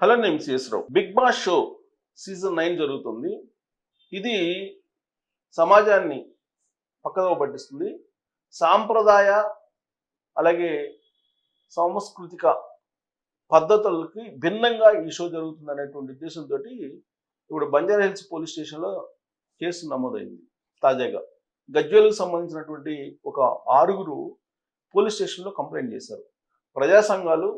Hello నేను CS Rao Bigg Boss show season nine జరుగుతుంది. ఇది సమాజాన్ని పక్కదో పట్టిస్తుంది. సాంప్రదాయ అలాగే సాంస్కృతిక పద్ధతులకి భిన్నంగా ఈ షో జరుగుతుంది అనేటువంటి ఉద్దేశంతో ఇప్పుడు బంజారా హిల్స్ పోలీస్ స్టేషన్లో కేసు నమోదైంది. తాజాగా గజ్వేలకు సంబంధించినటువంటి ఒక ఆరుగురు పోలీస్ స్టేషన్లో కంప్లైంట్ చేశారు. ప్రజా సంఘాలు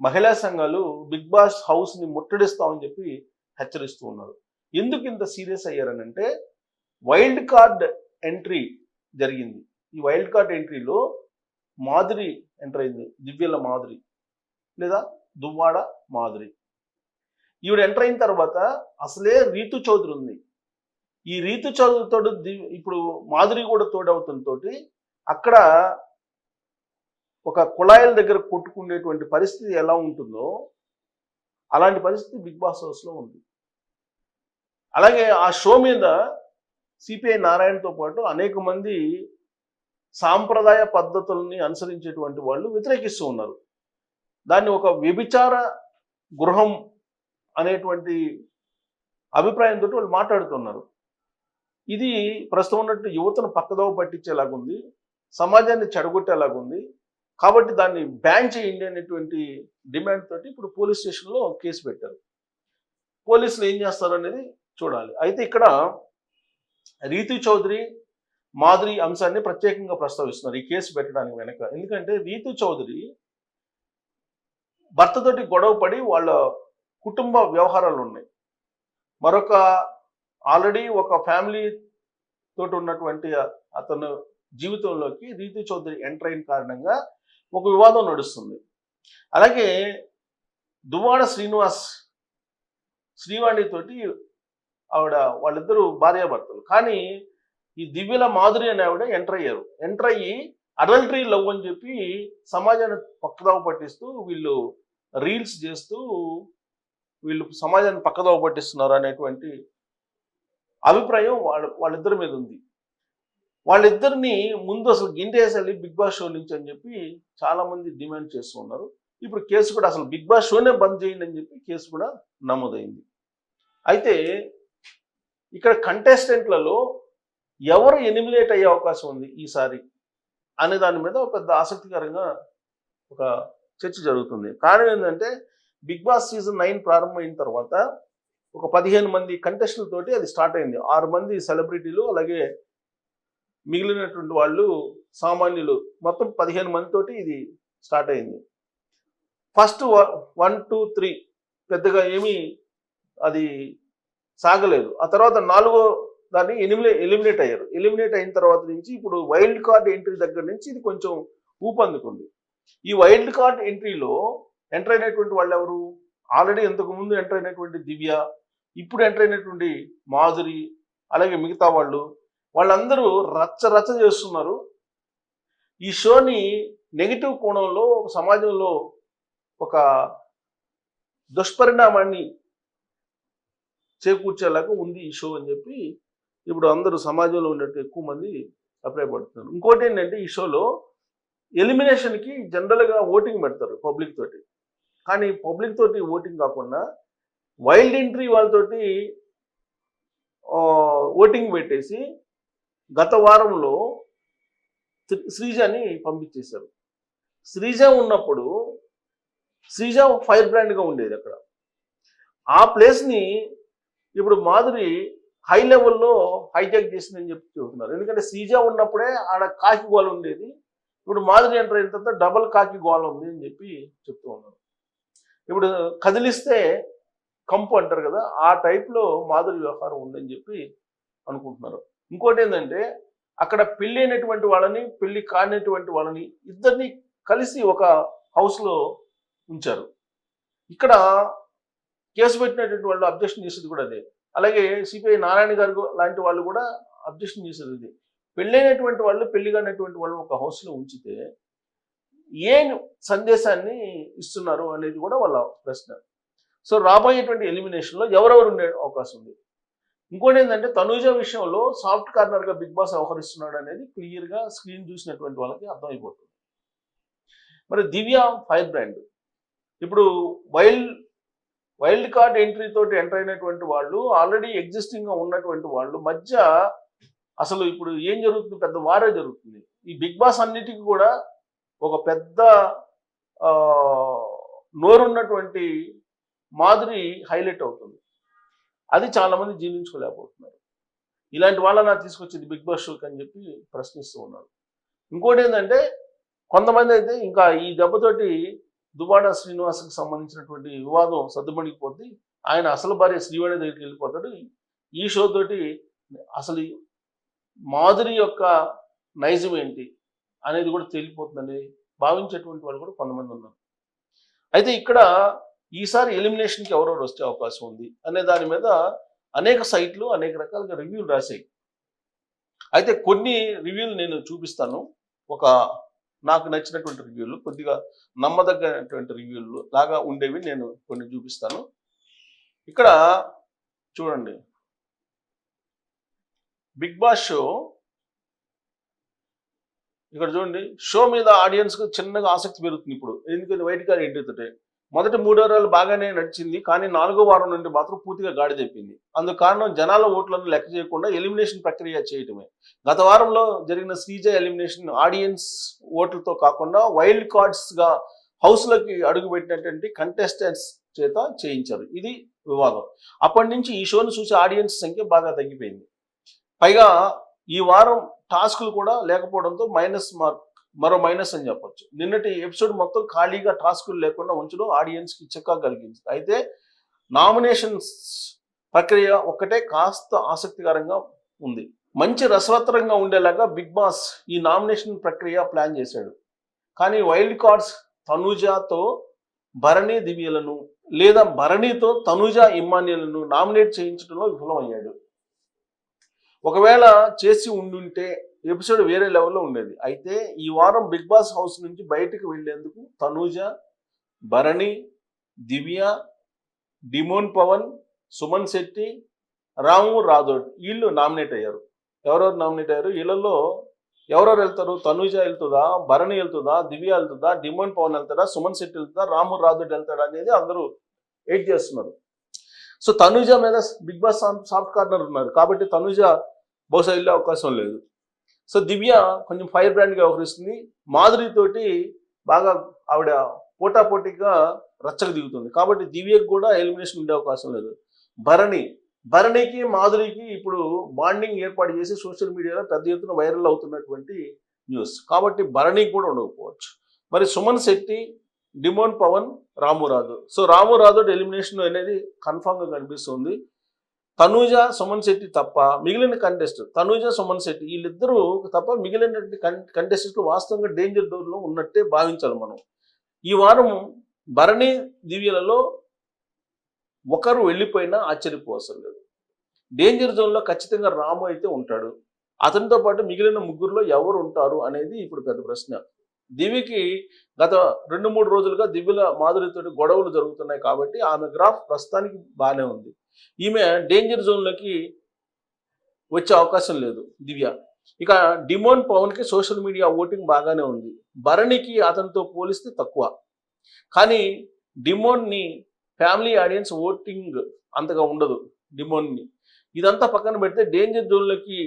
మహిళా సంఘాలు బిగ్ బాస్ హౌస్ని ముట్టడిస్తామని చెప్పి హెచ్చరిస్తూ ఉన్నారు. ఎందుకు ఇంత సీరియస్ అయ్యారనంటే వైల్డ్ కార్డ్ ఎంట్రీ జరిగింది. ఈ వైల్డ్ కార్డ్ ఎంట్రీలో మాధురి ఎంటర్ అయింది. దివ్యల మాధురి లేదా దువ్వాడ మాధురి. ఈవిడ ఎంటర్ అయిన తర్వాత అసలే రీతు చౌదరి ఉంది. ఈ రీతు చౌదరితో ఇప్పుడు మాధురి కూడా తోడవుతుంతో అక్కడ ఒక కుళాయిల దగ్గర కొట్టుకునేటువంటి పరిస్థితి ఎలా ఉంటుందో అలాంటి పరిస్థితి బిగ్ బాస్ హౌస్లో ఉంది. అలాగే ఆ షో మీద సిపిఐ నారాయణతో పాటు అనేక మంది సాంప్రదాయ పద్ధతుల్ని అనుసరించేటువంటి వాళ్ళు వ్యతిరేకిస్తూ ఉన్నారు. దాన్ని ఒక వ్యభిచార గృహం అనేటువంటి అభిప్రాయంతో వాళ్ళు మాట్లాడుతున్నారు ఇది ప్రస్తుతం ఉన్నట్టు యువతను పక్కదోవ పట్టించేలాగుంది సమాజాన్ని చెడగొట్టేలాగుంది కాబట్టి దాన్ని బ్యాన్ చేయండి అనేటువంటి డిమాండ్ తోటి ఇప్పుడు పోలీస్ స్టేషన్లో కేసు పెట్టారు. పోలీసులు ఏం చేస్తారు అనేది చూడాలి. అయితే ఇక్కడ రీతు చౌదరి మాధురి అంశాన్ని ప్రత్యేకంగా ప్రస్తావిస్తున్నారు ఈ కేసు పెట్టడానికి వెనక. ఎందుకంటే రీతు చౌదరి భర్తతోటి గొడవ పడి వాళ్ళ కుటుంబ వ్యవహారాలు ఉన్నాయి. మరొక ఆల్రెడీ ఒక ఫ్యామిలీ తోటి ఉన్నటువంటి అతను జీవితంలోకి రీతు చౌదరి ఎంటర్ అయిన కారణంగా ఒక వివాదం నడుస్తుంది. అలాగే దువ్వాడ శ్రీనివాస్ శ్రీవాణి తోటి ఆవిడ వాళ్ళిద్దరూ భార్యాభర్తలు. కానీ ఈ దివ్యల మాధురి అనే ఆవిడ ఎంటర్ అయ్యారు. ఎంటర్ అయ్యి అడల్టరీ లవ్ అని చెప్పి సమాజాన్ని పక్కదవ పట్టిస్తూ వీళ్ళు రీల్స్ చేస్తూ వీళ్ళు సమాజాన్ని పక్కదవ పట్టిస్తున్నారు అనేటువంటి అభిప్రాయం వాళ్ళ వాళ్ళిద్దరి మీద ఉంది. వాళ్ళిద్దరిని ముందు అసలు గింటేసేయాలి బిగ్ బాస్ షో నుంచి అని చెప్పి చాలామంది డిమాండ్ చేస్తూ ఉన్నారు. ఇప్పుడు కేసు కూడా అసలు బిగ్ బాస్ షోనే బంద్ చేయండి అని చెప్పి కేసు కూడా నమోదైంది. అయితే ఇక్కడ కంటెస్టెంట్లలో ఎవరు ఎనిమిలేట్ అయ్యే అవకాశం ఉంది ఈసారి అనే దాని మీద ఒక పెద్ద ఆసక్తికరంగా ఒక చర్చ జరుగుతుంది. కారణం ఏంటంటే బిగ్ బాస్ సీజన్ నైన్ ప్రారంభమైన తర్వాత ఒక పదిహేను మంది కంటెస్టెంట్ తోటి అది స్టార్ట్ అయింది. ఆరు మంది సెలబ్రిటీలు అలాగే మిగిలినటువంటి వాళ్ళు సామాన్యులు మొత్తం పదిహేను మందితోటి ఇది స్టార్ట్ అయింది. ఫస్ట్ వన్ టూ త్రీ పెద్దగా ఏమీ అది సాగలేదు. ఆ తర్వాత నాలుగో దాన్ని ఎలిమినే ఎలిమినేట్ అయ్యారు. ఎలిమినేట్ అయిన తర్వాత నుంచి ఇప్పుడు వైల్డ్ కార్డ్ ఎంట్రీ దగ్గర నుంచి ఇది కొంచెం ఊపందుకుంది. ఈ వైల్డ్ కార్డ్ ఎంట్రీలో ఎంటర్ అయినటువంటి వాళ్ళు ఎవరు? ఆల్రెడీ ఇంతకుముందు ఎంటర్ అయినటువంటి దివ్య ఇప్పుడు ఎంటర్ అయినటువంటి మాధురి అలాగే మిగతా వాళ్ళు వాళ్ళందరూ రచ్చ రచ్చ చేస్తున్నారు. ఈ షోని నెగిటివ్ కోణంలో సమాజంలో ఒక దుష్పరిణామాన్ని చేకూర్చేలాగా ఉంది ఈ షో అని చెప్పి ఇప్పుడు అందరూ సమాజంలో ఉన్నట్టు ఎక్కువ మంది అభిప్రాయపడుతున్నారు. ఇంకోటి ఏంటంటే ఈ షోలో ఎలిమినేషన్కి జనరల్గా ఓటింగ్ పెడతారు పబ్లిక్ తోటి. కానీ పబ్లిక్ తోటి ఓటింగ్ కాకుండా వైల్డ్ ఎంట్రీ వాళ్ళతోటి ఓటింగ్ పెట్టేసి గత వారంలో శ్రీజాని పంపించేశారు. శ్రీజ ఉన్నప్పుడు శ్రీజ ఫైర్ బ్రాండ్గా ఉండేది అక్కడ. ఆ ప్లేస్ని ఇప్పుడు మాధురి హై లెవెల్లో హైజాక్ చేసిందని చెప్పి చెబుతున్నారు. ఎందుకంటే శ్రీజ ఉన్నప్పుడే ఆడ కాకి గోల ఉండేది. ఇప్పుడు మాధురి ఎంటర్ అయిన తర్వాత డబల్ కాకి గోల ఉంది అని చెప్పి చెప్తూ ఉన్నారు. ఇప్పుడు కదిలిస్తే కంపు అంటారు కదా ఆ టైప్లో మాధురి వ్యవహారం ఉందని చెప్పి అనుకుంటున్నారు. ఇంకోటి ఏంటంటే అక్కడ పెళ్ళి అయినటువంటి వాళ్ళని పెళ్ళి కానిటువంటి వాళ్ళని ఇద్దరిని కలిసి ఒక హౌస్లో ఉంచారు. ఇక్కడ కేసు పెట్టినటువంటి వాళ్ళు అబ్జెక్షన్ చేసేది కూడా అదే. అలాగే సిపిఐ నారాయణ గారు లాంటి వాళ్ళు కూడా అబ్జెక్షన్ చేసేది ఇది. పెళ్ళైనటువంటి వాళ్ళు పెళ్ళి కానటువంటి వాళ్ళు ఒక హౌస్లో ఉంచితే ఏ సందేశాన్ని ఇస్తున్నారు అనేది కూడా వాళ్ళ ప్రశ్న. సో రాబోయేటువంటి ఎలిమినేషన్లో ఎవరెవరు ఉండే అవకాశం ఉంది? ఇంకోటి ఏంటంటే తనూజ విషయంలో సాఫ్ట్ కార్నర్గా బిగ్ బాస్ వ్యవహరిస్తున్నాడు అనేది క్లియర్గా స్క్రీన్ చూసినటువంటి వాళ్ళకి అర్థమైపోతుంది. మరి దివ్య ఫైర్ బ్రాండ్. ఇప్పుడు వైల్డ్ వైల్డ్ కార్డ్ ఎంట్రీ తోటి ఎంటర్ అయినటువంటి వాళ్ళు ఆల్రెడీ ఎగ్జిస్టింగ్గా ఉన్నటువంటి వాళ్ళు మధ్య అసలు ఇప్పుడు ఏం జరుగుతుంది? పెద్ద వారే జరుగుతుంది. ఈ బిగ్ బాస్ అన్నిటికీ కూడా ఒక పెద్ద నోరున్నటువంటి మాదిరి హైలైట్ అవుతుంది. అది చాలా మంది జీర్ణించుకోలేకపోతున్నారు. ఇలాంటి వాళ్ళ నాకు తీసుకొచ్చింది బిగ్ బాస్ షోకి అని చెప్పి ప్రశ్నిస్తూ ఉన్నారు. ఇంకోటి ఏంటంటే కొంతమంది అయితే ఇంకా ఈ దెబ్బతోటి దుబాడా శ్రీనివాస్కి సంబంధించినటువంటి వివాదం సర్దుమణిగిపోద్ది. ఆయన అసలు భార్య శ్రీవాణి దగ్గరికి వెళ్ళిపోతాడు. ఈ షో తోటి అసలు మాధురి యొక్క నైజం ఏంటి అనేది కూడా తేలిపోతుందని భావించేటువంటి వాళ్ళు కూడా కొంతమంది ఉన్నారు. అయితే ఇక్కడ ఈసారి ఎలిమినేషన్కి ఎవరెవరు వచ్చే అవకాశం ఉంది అనే దాని మీద అనేక సైట్లు అనేక రకాలుగా రివ్యూలు రాశాయి. అయితే కొన్ని రివ్యూలు నేను చూపిస్తాను. ఒక నాకు నచ్చినటువంటి రివ్యూలు కొద్దిగా నమ్మదగినటువంటి రివ్యూలు లాగా ఉండేవి నేను కొన్ని చూపిస్తాను. ఇక్కడ చూడండి. Bigg Boss show. ఇక్కడ చూడండి. షో మీద ఆడియన్స్కి చిన్నగా ఆసక్తి పెరుగుతుంది ఇప్పుడు. ఎందుకంటే వైట్ కార్డ్ ఎంట్రీతోటే మొదటి మూడో వారాలు బాగానే నడిచింది కానీ నాలుగో వారం నుండి మాత్రం పూర్తిగా గాడి తెప్పింది. అందుకు కారణం జనాల ఓట్లను లెక్క చేయకుండా ఎలిమినేషన్ ప్రక్రియ చేయటమే. గత వారంలో జరిగిన శ్రీజ ఎలిమినేషన్ ఆడియన్స్ ఓట్లతో కాకుండా వైల్డ్ కార్డ్స్గా హౌస్లోకి అడుగుపెట్టినటువంటి కంటెస్టెంట్స్ చేత చేయించారు. ఇది వివాదం. అప్పటి నుంచి ఈ షోను చూసే ఆడియన్స్ సంఖ్య బాగా తగ్గిపోయింది. పైగా ఈ వారం టాస్క్లు కూడా లేకపోవడంతో మైనస్ మార్క్ మరో మైనస్ అని చెప్పొచ్చు. నిన్నటి ఎపిసోడ్ మొత్తం ఖాళీగా టాస్కులు లేకుండా ఉంచడం ఆడియన్స్కి చిక్కా కలిగింది అయితే నామినేషన్స్ ప్రక్రియ ఒక్కటే కాస్త ఆసక్తికరంగా ఉంది. మంచి రసవత్తరంగా ఉండేలాగా బిగ్ బాస్ ఈ నామినేషన్ ప్రక్రియ ప్లాన్ చేశాడు. కానీ వైల్డ్ కార్డ్స్ తనుజాతో భరణి దివ్యలను లేదా భరణితో తనుజ ఇమ్మాన్యులను నామినేట్ చేయించడంలో విఫలమయ్యాడు. ఒకవేళ చేసి ఉండుంటే ఎపిసోడ్ వేరే లెవెల్లో ఉండేది. అయితే ఈ వారం బిగ్ బాస్ హౌస్ నుంచి బయటకు వెళ్ళేందుకు తనూజ భరణి దివ్య డిమోన్ పవన్ సుమన్ శెట్టి రాము రాథోడ్ వీళ్ళు నామినేట్ అయ్యారు. ఎవరెవరు నామినేట్ అయ్యారు? వీళ్ళల్లో ఎవరెవరు వెళ్తారు? తనూజ వెళ్తుందా? భరణి వెళ్తుందా? దివ్య వెళ్తుందా? డిమోన్ పవన్ వెళ్తాడా? సుమన్ శెట్టి వెళ్తుందా? రాము రాథోడ్ వెళ్తాడా అనేది అందరూ వెయిట్ చేస్తున్నారు. సో తనూజ మీద బిగ్ బాస్ సాఫ్ట్ కార్నర్ ఉన్నారు. కాబట్టి తనూజ బహుశా వెళ్ళే అవకాశం లేదు. సో దివ్య కొంచెం ఫైర్ బ్రాండ్గా వ్యవహరిస్తుంది. మాధురితోటి బాగా ఆవిడ పోటాపోటీగా రచ్చకు దిగుతుంది. కాబట్టి దివ్యకు కూడా ఎలిమినేషన్ ఉండే అవకాశం లేదు. భరణి భరణికి మాధురికి ఇప్పుడు బాండింగ్ ఏర్పాటు చేసి సోషల్ మీడియాలో పెద్ద ఎత్తున వైరల్ అవుతున్నటువంటి న్యూస్. కాబట్టి భరణికి కూడా ఉండకపోవచ్చు. మరి Suman Shetty demon Pavan Ramuraju so Ramuraju elimination అనేది కన్ఫామ్గా కనిపిస్తుంది. తనూజ సుమన్ శెట్టి తప్ప మిగిలిన కంటెస్ట్ తనూజ సుమన్ శెట్టి వీళ్ళిద్దరూ తప్ప మిగిలినటువంటి కంటెస్టెంట్లు వాస్తవంగా డేంజర్ డోర్లో ఉన్నట్టే భావించాలి మనం. ఈ వారం భరణి దివ్యలలో ఒకరు వెళ్ళిపోయినా ఆశ్చర్యపోవసం లేదు. డేంజర్ జోన్లో ఖచ్చితంగా రాము అయితే ఉంటాడు. అతనితో పాటు మిగిలిన ముగ్గురులో ఎవరు ఉంటారు అనేది ఇప్పుడు పెద్ద ప్రశ్న. దివికి గత రెండు మూడు రోజులుగా దివ్యుల మాధురితో గొడవలు జరుగుతున్నాయి కాబట్టి ఆమె గ్రాఫ్ ప్రస్తుతానికి బాగానే ఉంది. ఈమె డేంజర్ జోన్లోకి వచ్చే అవకాశం లేదు దివ్య. ఇక డిమోన్ పవన్కి సోషల్ మీడియా ఓటింగ్ బాగానే ఉంది. భరణికి అతనితో పోలిస్తే తక్కువ. కానీ డిమోన్ని ఫ్యామిలీ ఆడియన్స్ ఓటింగ్ అంతగా ఉండదు డిమోన్ని. ఇదంతా పక్కన పెడితే డేంజర్ జోన్లోకి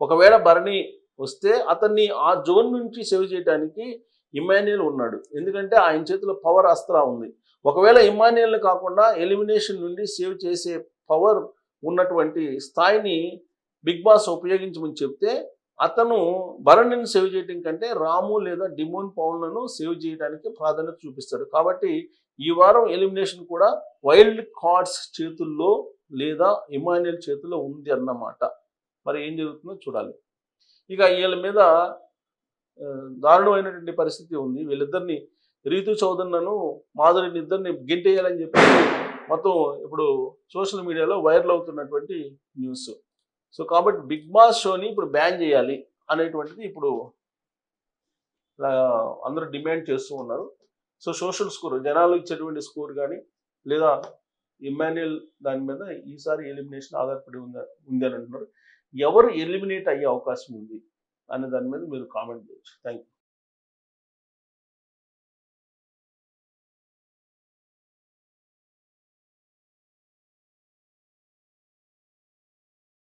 ఒకవేళ భరణి వస్తే అతన్ని ఆ జోన్ నుంచి సేవ్ చేయడానికి ఇమాన్యుయల్ ఉన్నాడు. ఎందుకంటే ఆయన చేతిలో పవర్ అస్త్రా ఉంది. ఒకవేళ ఇమాన్యుయల్ని కాకుండా ఎలిమినేషన్ నుండి సేవ్ చేసే పవర్ ఉన్నటువంటి స్థాయిని బిగ్ బాస్ ఉపయోగించమని చెప్తే అతను భరణిని సేవ్ చేయడం కంటే రాము లేదా డిమోన్ పవన్లను సేవ్ చేయడానికి ప్రాధాన్యత చూపిస్తాడు. కాబట్టి ఈ వారం ఎలిమినేషన్ కూడా వైల్డ్ కార్డ్స్ చేతుల్లో లేదా ఇమాన్యుయల్ చేతుల్లో ఉంది అన్నమాట. మరి ఏం జరుగుతుందో చూడాలి. ఇక వీళ్ళ మీద దారుణమైనటువంటి పరిస్థితి ఉంది. వీళ్ళిద్దరిని రీతు చౌదన్నను మాధురిని ఇద్దరిని గెంటేయాలని చెప్పి మొత్తం ఇప్పుడు సోషల్ మీడియాలో వైరల్ అవుతున్నటువంటి న్యూస్. సో కాబట్టి బిగ్ బాస్ షోని ఇప్పుడు బ్యాన్ చేయాలి అనేటువంటిది ఇప్పుడు అందరూ డిమాండ్ చేస్తూ ఉన్నారు. సో సోషల్ స్కోర్ జనాలు ఇచ్చేటువంటి స్కోర్ కానీ లేదా ఇమాన్యుయల్ దాని మీద ఈసారి ఎలిమినేషన్ ఆధారపడి ఉంది ఉంది అని అంటున్నారు. ఎవరు ఎలిమినేట్ అయ్యే అవకాశం ఉంది అనే దాని మీద మీరు కామెంట్ చేయొచ్చు. Thank you